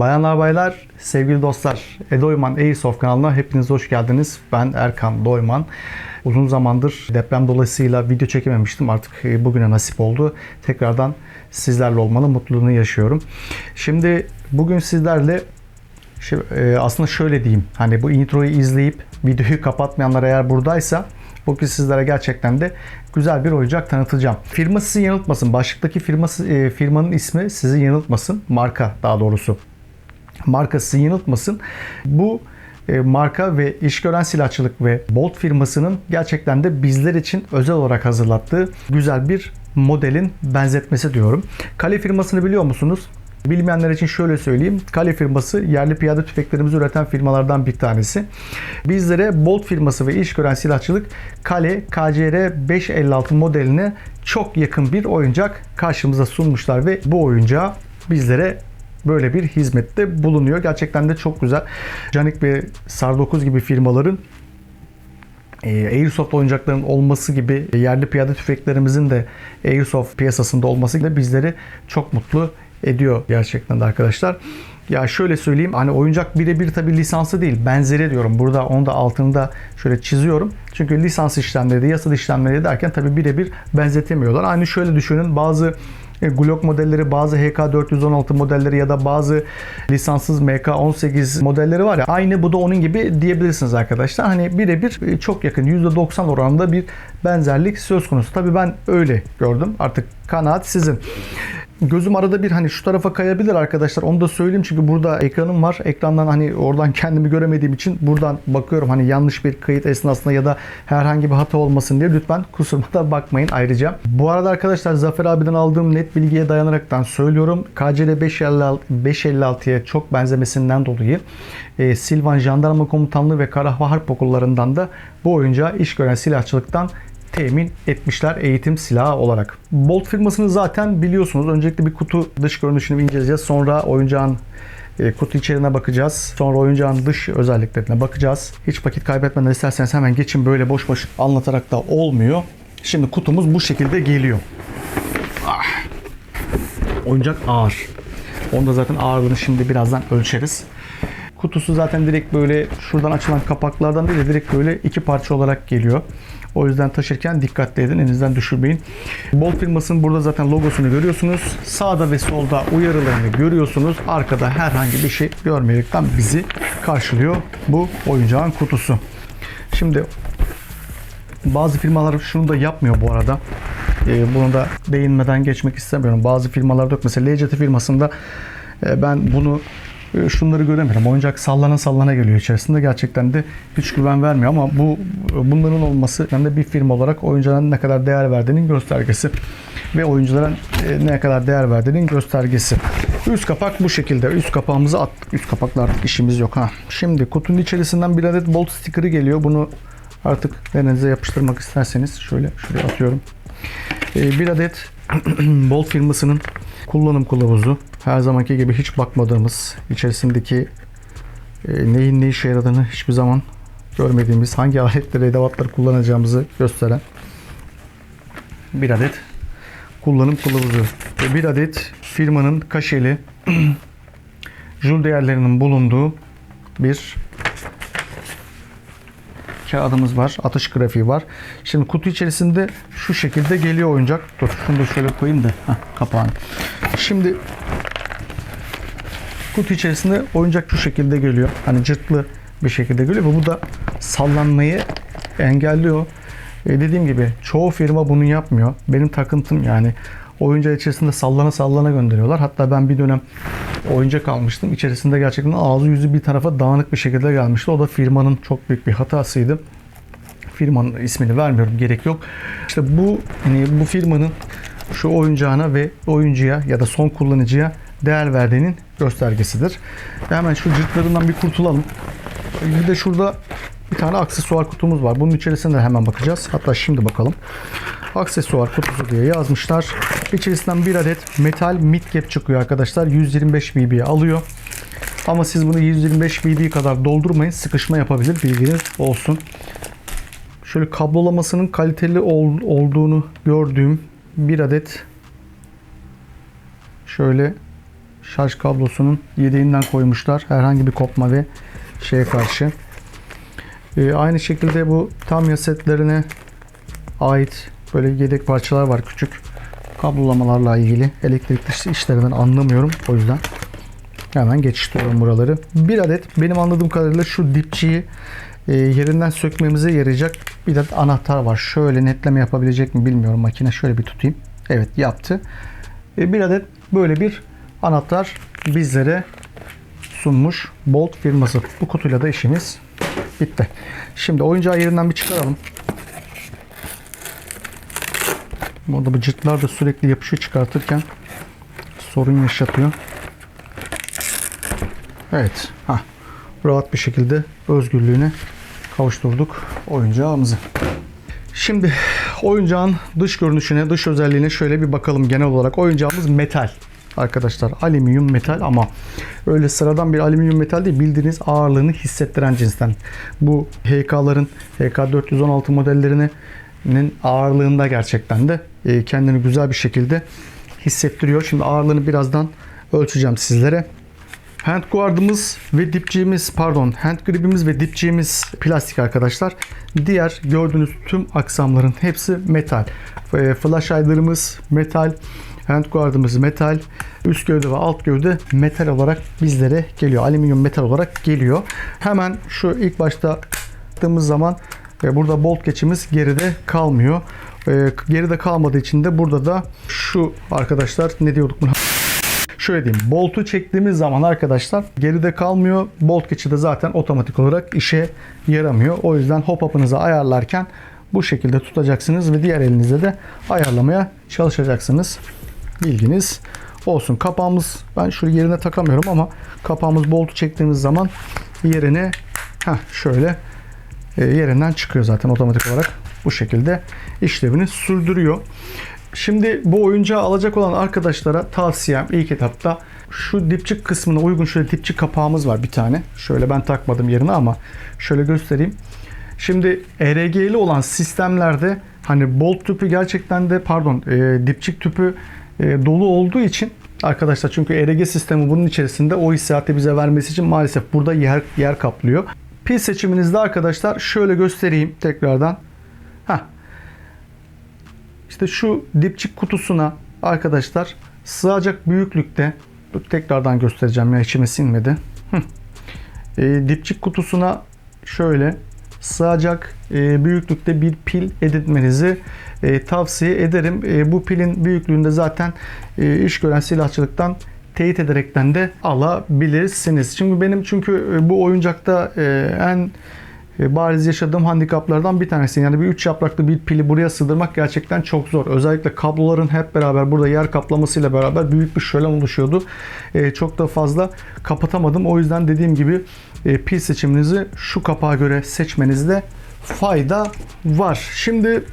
Bayanlar baylar, sevgili dostlar, Edoyman Airsoft kanalına hepiniz hoş geldiniz. Ben Erkan Doyman. Uzun zamandır deprem dolayısıyla video çekememiştim. Artık e, bugüne nasip oldu. Tekrardan sizlerle olmanın mutluluğunu yaşıyorum. Şimdi bugün sizlerle e, aslında şöyle diyeyim. Hani bu introyu izleyip videoyu kapatmayanlar eğer buradaysa bugün sizlere gerçekten de güzel bir oyuncak tanıtacağım. Firma sizi yanıltmasın. Başlıktaki firması, e, firmanın ismi sizi yanıltmasın. Marka daha doğrusu. Marka sizi yanıltmasın. Bu e, marka ve işgören silahçılık ve Bolt firmasının gerçekten de bizler için özel olarak hazırlattığı güzel bir modelin benzetmesi diyorum. Kale firmasını biliyor musunuz? Bilmeyenler için şöyle söyleyeyim. Kale firması yerli piyade tüfeklerimizi üreten firmalardan bir tanesi. Bizlere Bolt firması ve iş gören silahçılık Kale KCR 556 modeline çok yakın bir oyuncak karşımıza sunmuşlar ve bu oyuncağı bizlere böyle bir hizmette bulunuyor. Gerçekten de çok güzel. Canik ve Sar 9 gibi firmaların e, Airsoft oyuncakların olması gibi yerli piyade tüfeklerimizin de Airsoft piyasasında olması da bizleri çok mutlu ediyor gerçekten de arkadaşlar. Ya şöyle söyleyeyim hani oyuncak birebir tabi lisansı değil benzeri diyorum. Burada onu da altını da şöyle çiziyorum. Çünkü lisans işlemleri de yasal işlemleri derken tabi birebir benzetemiyorlar. Aynı şöyle düşünün bazı Glock modelleri, bazı HK416 modelleri ya da bazı lisanssız MK18 modelleri var ya aynı bu da onun gibi diyebilirsiniz arkadaşlar. Hani birebir e, çok yakın %90 oranında bir benzerlik söz konusu. Tabii ben öyle gördüm. Artık kanaat sizin. Gözüm arada bir hani şu tarafa kayabilir arkadaşlar. Onu da söyleyeyim çünkü burada ekranım var. Ekrandan hani oradan kendimi göremediğim için buradan bakıyorum. Hani yanlış bir kayıt esnasında ya da herhangi bir hata olmasın diye lütfen kusuruma da bakmayın ayrıca. Bu arada arkadaşlar Zafer abiden aldığım net bilgiye dayanaraktan söylüyorum. KCL 556'ya çok benzemesinden dolayı e, Silvan Jandarma Komutanlığı ve Karahva Harp Okullarından da bu oyuncağı iş gören silahçılıktan temin etmişler eğitim silahı olarak. Bolt firmasını zaten biliyorsunuz. Öncelikle bir kutu dış görünüşünü inceleyeceğiz. Sonra oyuncağın e, kutu içeriğine bakacağız. Sonra oyuncağın dış özelliklerine bakacağız. Hiç vakit kaybetmeden isterseniz hemen geçin böyle boş boş anlatarak da olmuyor. Şimdi kutumuz bu şekilde geliyor. Ah. Oyuncak ağır. Onda zaten ağırlığını şimdi birazdan ölçeriz. Kutusu zaten direkt böyle şuradan açılan kapaklardan değil de direkt böyle iki parça olarak geliyor. O yüzden taşırken dikkatli edin. Elinizden düşürmeyin. Bolt firmasının burada zaten logosunu görüyorsunuz. Sağda ve solda uyarılarını görüyorsunuz. Arkada herhangi bir şey görmeyerekten bizi karşılıyor bu oyuncağın kutusu. Şimdi bazı firmalar şunu da yapmıyor bu arada. Ee, bunu da değinmeden geçmek istemiyorum. Bazı firmalar yok. Mesela LCT firmasında e, ben bunu şunları göremiyorum. Oyuncak sallana sallana geliyor içerisinde. Gerçekten de hiç güven vermiyor ama bu bunların olması hem de bir firma olarak oyuncuların ne kadar değer verdiğinin göstergesi ve oyuncuların e, ne kadar değer verdiğinin göstergesi. Üst kapak bu şekilde. Üst kapağımızı attık. Üst kapakla artık işimiz yok ha. Şimdi kutunun içerisinden bir adet bolt sticker'ı geliyor. Bunu artık elinize yapıştırmak isterseniz şöyle şuraya atıyorum. E, bir adet bolt firmasının kullanım kılavuzu. Her zamanki gibi hiç bakmadığımız, içerisindeki e, neyin ne işe yaradığını hiçbir zaman görmediğimiz, hangi aletleri, edevatları kullanacağımızı gösteren bir adet kullanım kılavuzu ve bir adet firmanın kaşeli jul değerlerinin bulunduğu bir kağıdımız var. Atış grafiği var. Şimdi kutu içerisinde şu şekilde geliyor oyuncak. Dur şunu da şöyle koyayım da heh, kapağını. Şimdi kutu içerisinde oyuncak şu şekilde geliyor. Hani cırtlı bir şekilde geliyor ve bu da sallanmayı engelliyor. E dediğim gibi çoğu firma bunu yapmıyor. Benim takıntım yani oyuncak içerisinde sallana sallana gönderiyorlar. Hatta ben bir dönem oyuncak almıştım. İçerisinde gerçekten ağzı yüzü bir tarafa dağınık bir şekilde gelmişti. O da firmanın çok büyük bir hatasıydı. Firmanın ismini vermiyorum gerek yok. İşte bu hani bu firmanın şu oyuncağına ve oyuncuya ya da son kullanıcıya değer verdiğinin göstergesidir. Hemen şu cırtlarından bir kurtulalım. Bir de şurada bir tane aksesuar kutumuz var. Bunun içerisinde de hemen bakacağız. Hatta şimdi bakalım. Aksesuar kutusu diye yazmışlar. İçerisinden bir adet metal mid cap çıkıyor arkadaşlar. 125 BB alıyor. Ama siz bunu 125 BB kadar doldurmayın. Sıkışma yapabilir. Bilginiz olsun. Şöyle kablolamasının kaliteli ol, olduğunu gördüğüm bir adet şöyle şarj kablosunun yedeğinden koymuşlar. Herhangi bir kopma ve şeye karşı. Ee, aynı şekilde bu Tamiya setlerine ait böyle yedek parçalar var küçük. Kablolamalarla ilgili elektrikli işlerinden anlamıyorum. O yüzden hemen geçiştiriyorum buraları. Bir adet benim anladığım kadarıyla şu dipçiyi e, yerinden sökmemize yarayacak bir adet anahtar var. Şöyle netleme yapabilecek mi bilmiyorum makine. Şöyle bir tutayım. Evet yaptı. E, bir adet böyle bir anahtar bizlere sunmuş Bolt firması. Bu kutuyla da işimiz bitti. Şimdi oyuncağı yerinden bir çıkaralım. Burada bu cırtlar da sürekli yapışıyor çıkartırken sorun yaşatıyor. Evet. Hah. Rahat bir şekilde özgürlüğüne kavuşturduk oyuncağımızı. Şimdi oyuncağın dış görünüşüne, dış özelliğine şöyle bir bakalım genel olarak. Oyuncağımız metal arkadaşlar. Alüminyum metal ama öyle sıradan bir alüminyum metal değil. Bildiğiniz ağırlığını hissettiren cinsten. Bu HK'ların HK416 modellerinin ağırlığında gerçekten de e, kendini güzel bir şekilde hissettiriyor. Şimdi ağırlığını birazdan ölçeceğim sizlere. Hand guard'ımız ve dipçiğimiz pardon hand grip'imiz ve dipçiğimiz plastik arkadaşlar. Diğer gördüğünüz tüm aksamların hepsi metal. E, Flash aylarımız metal. Hand guard'ımız metal. Üst gövde ve alt gövde metal olarak bizlere geliyor. Alüminyum metal olarak geliyor. Hemen şu ilk başta baktığımız zaman e, burada bolt geçimiz geride kalmıyor. E, geride kalmadığı için de burada da şu arkadaşlar ne diyorduk buna? Şöyle diyeyim. Bolt'u çektiğimiz zaman arkadaşlar geride kalmıyor. Bolt geçidi zaten otomatik olarak işe yaramıyor. O yüzden hop up'ınızı ayarlarken bu şekilde tutacaksınız ve diğer elinizle de ayarlamaya çalışacaksınız. Bilginiz olsun. Kapağımız ben şöyle yerine takamıyorum ama kapağımız boltu çektiğimiz zaman yerine heh, şöyle e, yerinden çıkıyor zaten otomatik olarak. Bu şekilde işlevini sürdürüyor. Şimdi bu oyuncağı alacak olan arkadaşlara tavsiyem ilk etapta şu dipçik kısmına uygun şöyle dipçik kapağımız var bir tane. Şöyle ben takmadım yerine ama şöyle göstereyim. Şimdi ERG'li olan sistemlerde hani bolt tüpü gerçekten de pardon e, dipçik tüpü e, dolu olduğu için arkadaşlar çünkü ERG sistemi bunun içerisinde o hissiyatı bize vermesi için maalesef burada yer yer kaplıyor. Pil seçiminizde arkadaşlar şöyle göstereyim tekrardan. Heh, işte şu dipçik kutusuna arkadaşlar sığacak büyüklükte tekrardan göstereceğim ya içime sinmedi. E, dipçik kutusuna şöyle sığacak e, büyüklükte bir pil edinmenizi e, tavsiye ederim. E, bu pilin büyüklüğünde zaten iş gören silahçılıktan teyit ederekten de alabilirsiniz. Şimdi benim çünkü bu oyuncakta en bariz yaşadığım handikaplardan bir tanesi. Yani bir 3 yapraklı bir pili buraya sığdırmak gerçekten çok zor. Özellikle kabloların hep beraber burada yer kaplamasıyla beraber büyük bir şölen oluşuyordu. E, çok da fazla kapatamadım. O yüzden dediğim gibi e, pil seçiminizi şu kapağa göre seçmenizde fayda var. Şimdi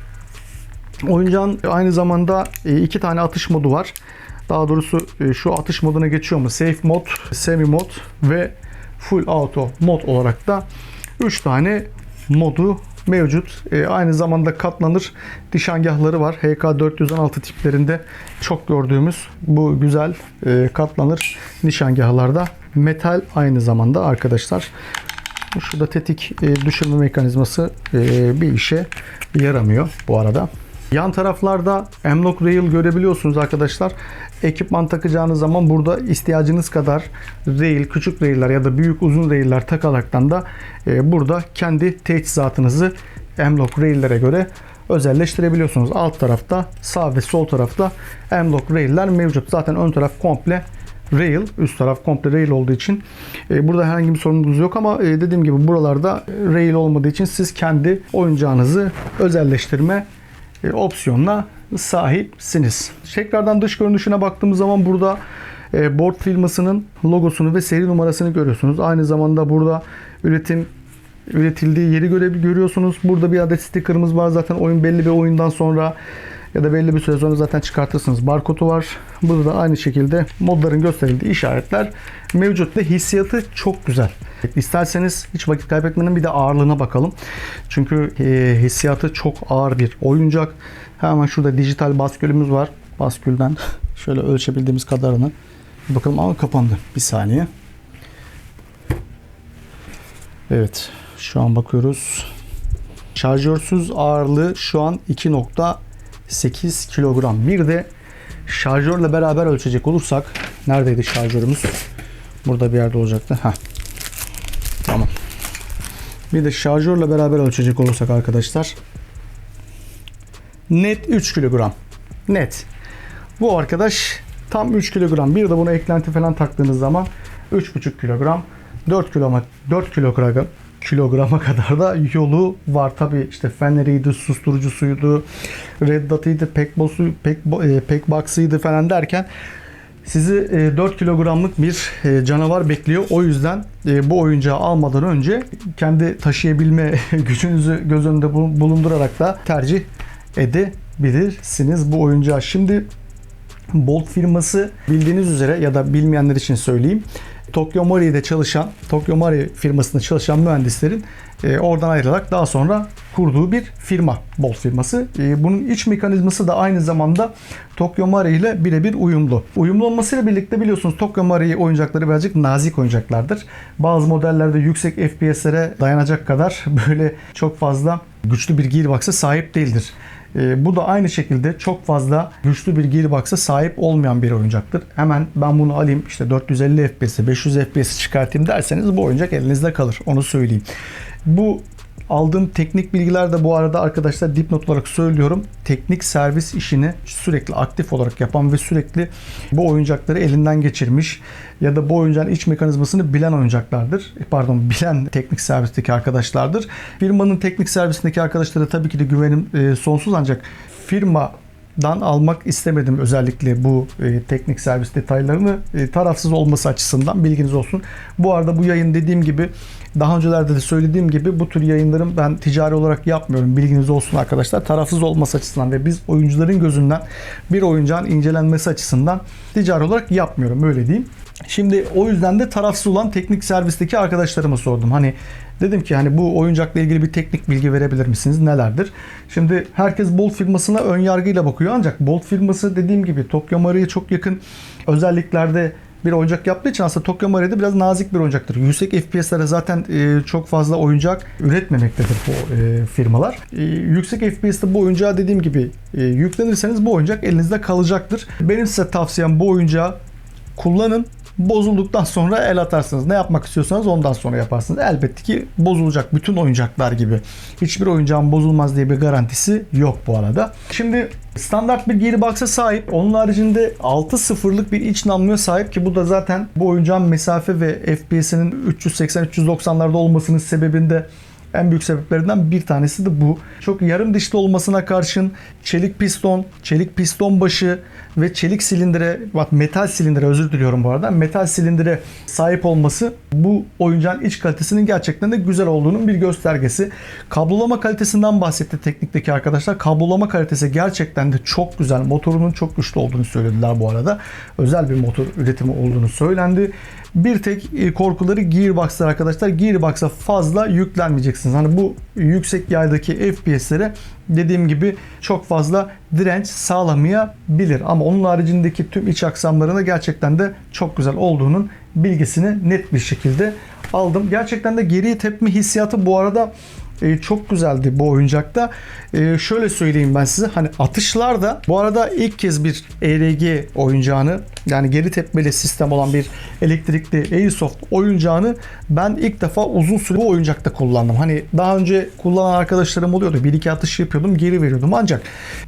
oyuncağın aynı zamanda e, iki tane atış modu var. Daha doğrusu e, şu atış moduna geçiyor mu? Safe mod, semi mod ve full auto mod olarak da 3 tane modu mevcut. E, aynı zamanda katlanır nişangahları var. HK416 tiplerinde çok gördüğümüz bu güzel e, katlanır nişangahlarda metal aynı zamanda arkadaşlar. Şurada tetik e, düşürme mekanizması e, bir işe yaramıyor bu arada. Yan taraflarda M-Lock Rail görebiliyorsunuz arkadaşlar. Ekipman takacağınız zaman burada ihtiyacınız kadar rail, küçük railler ya da büyük uzun railler takaraktan da e, burada kendi teçhizatınızı M-Lock raillere göre özelleştirebiliyorsunuz. Alt tarafta sağ ve sol tarafta M-Lock railler mevcut. Zaten ön taraf komple rail, üst taraf komple rail olduğu için e, burada herhangi bir sorunumuz yok ama e, dediğim gibi buralarda rail olmadığı için siz kendi oyuncağınızı özelleştirme e, opsiyonuna sahipsiniz. Tekrardan dış görünüşüne baktığımız zaman burada e, board firmasının logosunu ve seri numarasını görüyorsunuz. Aynı zamanda burada üretim üretildiği yeri göre görüyorsunuz. Burada bir adet sticker'ımız var. Zaten oyun belli bir oyundan sonra ya da belli bir süre sonra zaten çıkartırsınız. Barkodu var. Burada da aynı şekilde modların gösterildiği işaretler mevcut ve hissiyatı çok güzel. İsterseniz hiç vakit kaybetmeden bir de ağırlığına bakalım. Çünkü e, hissiyatı çok ağır bir oyuncak. Hemen şurada dijital baskülümüz var. Baskülden şöyle ölçebildiğimiz kadarını Bakalım ama kapandı. Bir saniye. Evet. Şu an bakıyoruz. Şarjörsüz ağırlığı şu an 2.8 kilogram. Bir de şarjörle beraber ölçecek olursak neredeydi şarjörümüz? Burada bir yerde olacaktı. Heh. Tamam. Bir de şarjörle beraber ölçecek olursak arkadaşlar net 3 kilogram. Net. Bu arkadaş tam 3 kilogram. Bir de buna eklenti falan taktığınız zaman 3,5 kilogram 4 kilograma 4 kilogram kilograma kadar da yolu var. Tabi işte feneriydi, susturucusuydu, red dot'ıydı, pek bosu, pek, e, pek box'ıydı falan derken sizi e, 4 kilogramlık bir e, canavar bekliyor. O yüzden e, bu oyuncağı almadan önce kendi taşıyabilme gücünüzü göz önünde bulun- bulundurarak da tercih edebilirsiniz bu oyuncağı. Şimdi Bolt firması bildiğiniz üzere ya da bilmeyenler için söyleyeyim. Tokyo Mari'de çalışan, Tokyo Mari firmasında çalışan mühendislerin e, oradan ayrılarak daha sonra kurduğu bir firma, Bolt firması. E, bunun iç mekanizması da aynı zamanda Tokyo Mari ile birebir uyumlu. Uyumlu olmasıyla birlikte biliyorsunuz Tokyo Mari oyuncakları birazcık nazik oyuncaklardır. Bazı modellerde yüksek FPS'lere dayanacak kadar böyle çok fazla güçlü bir gearbox'a sahip değildir. E, bu da aynı şekilde çok fazla güçlü bir gearbox'a sahip olmayan bir oyuncaktır. Hemen ben bunu alayım işte 450 FPS'i 500 FPS'i çıkartayım derseniz bu oyuncak elinizde kalır. Onu söyleyeyim. Bu aldığım teknik bilgiler de bu arada arkadaşlar dipnot olarak söylüyorum. Teknik servis işini sürekli aktif olarak yapan ve sürekli bu oyuncakları elinden geçirmiş ya da bu oyuncağın iç mekanizmasını bilen oyuncaklardır. Pardon bilen teknik servisteki arkadaşlardır. Firmanın teknik servisindeki arkadaşlara tabii ki de güvenim e, sonsuz ancak firma dan almak istemedim özellikle bu e, teknik servis detaylarını e, tarafsız olması açısından bilginiz olsun. Bu arada bu yayın dediğim gibi daha öncelerde de söylediğim gibi bu tür yayınların ben ticari olarak yapmıyorum. Bilginiz olsun arkadaşlar. Tarafsız olması açısından ve biz oyuncuların gözünden bir oyuncağın incelenmesi açısından ticari olarak yapmıyorum öyle diyeyim. Şimdi o yüzden de tarafsız olan teknik servisteki arkadaşlarıma sordum. Hani dedim ki hani bu oyuncakla ilgili bir teknik bilgi verebilir misiniz? Nelerdir? Şimdi herkes Bolt firmasına ön yargıyla bakıyor ancak Bolt firması dediğim gibi Tokyo Marie'ye çok yakın özelliklerde bir oyuncak yaptığı için aslında Tokyo Marie'de biraz nazik bir oyuncaktır. Yüksek FPS'lere zaten e, çok fazla oyuncak üretmemektedir bu e, firmalar. E, yüksek FPS'te bu oyuncağı dediğim gibi e, yüklenirseniz bu oyuncak elinizde kalacaktır. Benim size tavsiyem bu oyuncağı kullanın. Bozulduktan sonra el atarsınız. Ne yapmak istiyorsanız ondan sonra yaparsınız. Elbette ki bozulacak bütün oyuncaklar gibi. Hiçbir oyuncağın bozulmaz diye bir garantisi yok bu arada. Şimdi standart bir gearbox'a sahip. Onun haricinde 6.0'lık bir iç namluya sahip ki bu da zaten bu oyuncağın mesafe ve FPS'inin 380-390'larda olmasının sebebinde en büyük sebeplerinden bir tanesi de bu. Çok yarım dişli olmasına karşın çelik piston, çelik piston başı ve çelik silindire, bak metal silindire özür diliyorum bu arada. Metal silindire sahip olması bu oyuncağın iç kalitesinin gerçekten de güzel olduğunun bir göstergesi. Kablolama kalitesinden bahsetti teknikteki arkadaşlar. Kablolama kalitesi gerçekten de çok güzel. Motorunun çok güçlü olduğunu söylediler bu arada. Özel bir motor üretimi olduğunu söylendi. Bir tek e, korkuları gearbox'lar arkadaşlar. Gearbox'a fazla yüklenmeyeceksiniz. Hani bu yüksek yaydaki FPS'lere dediğim gibi çok fazla direnç sağlamayabilir. Ama onun haricindeki tüm iç aksamlarına gerçekten de çok güzel olduğunun bilgisini net bir şekilde aldım. Gerçekten de geriye tepme hissiyatı bu arada e, çok güzeldi bu oyuncakta. E, şöyle söyleyeyim ben size hani atışlarda bu arada ilk kez bir ERG oyuncağını yani geri tepmeli sistem olan bir elektrikli Airsoft oyuncağını ben ilk defa uzun süre bu oyuncakta kullandım. Hani daha önce kullanan arkadaşlarım oluyordu. Bir iki atış yapıyordum geri veriyordum ancak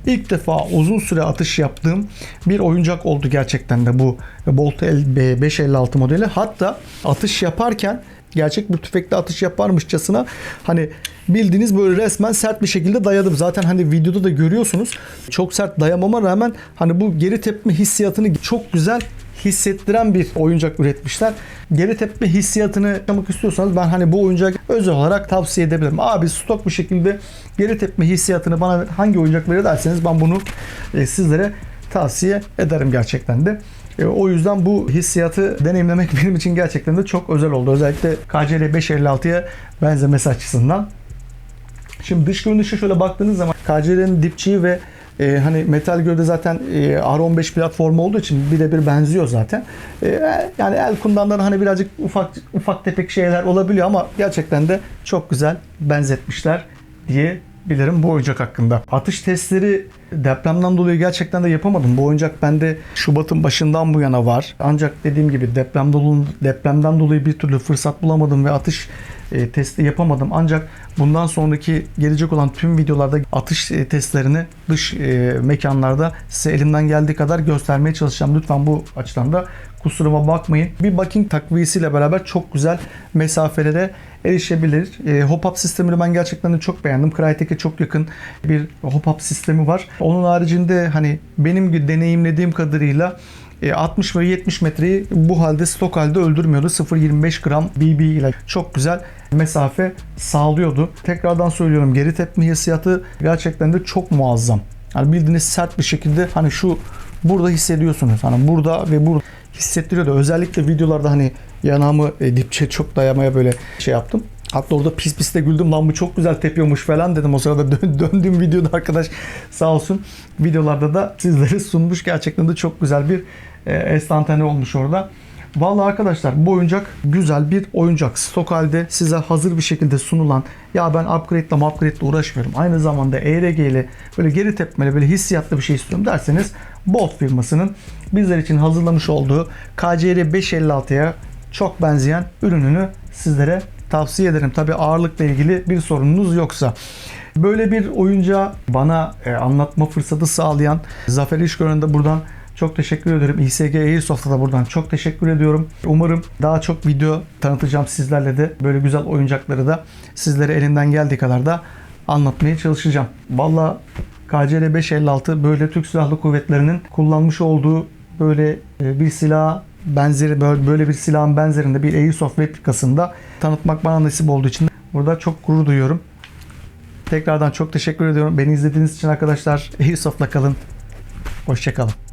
ilk defa uzun süre atış yaptığım bir oyuncak oldu gerçekten de bu Bolt 556 modeli. Hatta atış yaparken gerçek bir tüfekle atış yaparmışçasına hani bildiğiniz böyle resmen sert bir şekilde dayadım. Zaten hani videoda da görüyorsunuz. Çok sert dayamama rağmen hani bu geri tepme hissiyatını çok güzel hissettiren bir oyuncak üretmişler. Geri tepme hissiyatını yaşamak istiyorsanız ben hani bu oyuncak özel olarak tavsiye edebilirim. Abi stok bir şekilde geri tepme hissiyatını bana hangi oyuncak verir derseniz ben bunu e, sizlere tavsiye ederim gerçekten de. E, O yüzden bu hissiyatı deneyimlemek benim için gerçekten de çok özel oldu. Özellikle KCR 556'ya benzemesi açısından. Şimdi dış görünüşe şöyle baktığınız zaman KCR'nin dipçiği ve e, hani Metal Gear'de zaten e, R15 platformu olduğu için birebir benziyor zaten. E, yani el kundanları hani birazcık ufak ufak tefek şeyler olabiliyor ama gerçekten de çok güzel benzetmişler diye bilirim bu oyuncak hakkında. Atış testleri depremden dolayı gerçekten de yapamadım. Bu oyuncak bende Şubat'ın başından bu yana var. Ancak dediğim gibi deprem dolu, depremden dolayı bir türlü fırsat bulamadım ve atış e, testi yapamadım. Ancak bundan sonraki gelecek olan tüm videolarda atış e, testlerini dış e, mekanlarda size elimden geldiği kadar göstermeye çalışacağım. Lütfen bu açıdan da kusuruma bakmayın. Bir bucking takviyesiyle beraber çok güzel mesafelere erişebilir. E, hop-up sistemini ben gerçekten de çok beğendim. Crytek'e çok yakın bir hop-up sistemi var. Onun haricinde hani benim deneyimlediğim kadarıyla e, 60 ve 70 metreyi bu halde stok halde öldürmüyordu. 0.25 gram BB ile çok güzel mesafe sağlıyordu. Tekrardan söylüyorum geri tepme hissiyatı gerçekten de çok muazzam. Yani bildiğiniz sert bir şekilde hani şu burada hissediyorsunuz. Hani burada ve burada hissettiriyordu. Özellikle videolarda hani yanağımı e, dipçe çok dayamaya böyle şey yaptım. Hatta orada pis pis de güldüm lan bu çok güzel tepiyormuş falan dedim. O sırada dön, döndüğüm videoda arkadaş sağ olsun videolarda da sizlere sunmuş. Gerçekten de çok güzel bir e, enstantane olmuş orada. Vallahi arkadaşlar bu oyuncak güzel bir oyuncak. Stok halde size hazır bir şekilde sunulan ya ben upgrade ile upgrade ile uğraşmıyorum. Aynı zamanda ERG ile böyle geri tepmeli böyle hissiyatlı bir şey istiyorum derseniz Bolt firmasının bizler için hazırlamış olduğu KCR 556'ya çok benzeyen ürününü sizlere tavsiye ederim. Tabi ağırlıkla ilgili bir sorununuz yoksa. Böyle bir oyuncağı bana e, anlatma fırsatı sağlayan Zafer İşgören'e de buradan çok teşekkür ederim. İSG Airsoft'a da buradan çok teşekkür ediyorum. Umarım daha çok video tanıtacağım sizlerle de. Böyle güzel oyuncakları da sizlere elimden geldiği kadar da anlatmaya çalışacağım. Valla KCR 556 böyle Türk Silahlı Kuvvetleri'nin kullanmış olduğu böyle e, bir silah benzeri böyle bir silahın benzerinde bir Airsoft replikasında tanıtmak bana nasip olduğu için burada çok gurur duyuyorum. Tekrardan çok teşekkür ediyorum. Beni izlediğiniz için arkadaşlar Airsoft'la kalın. Hoşçakalın.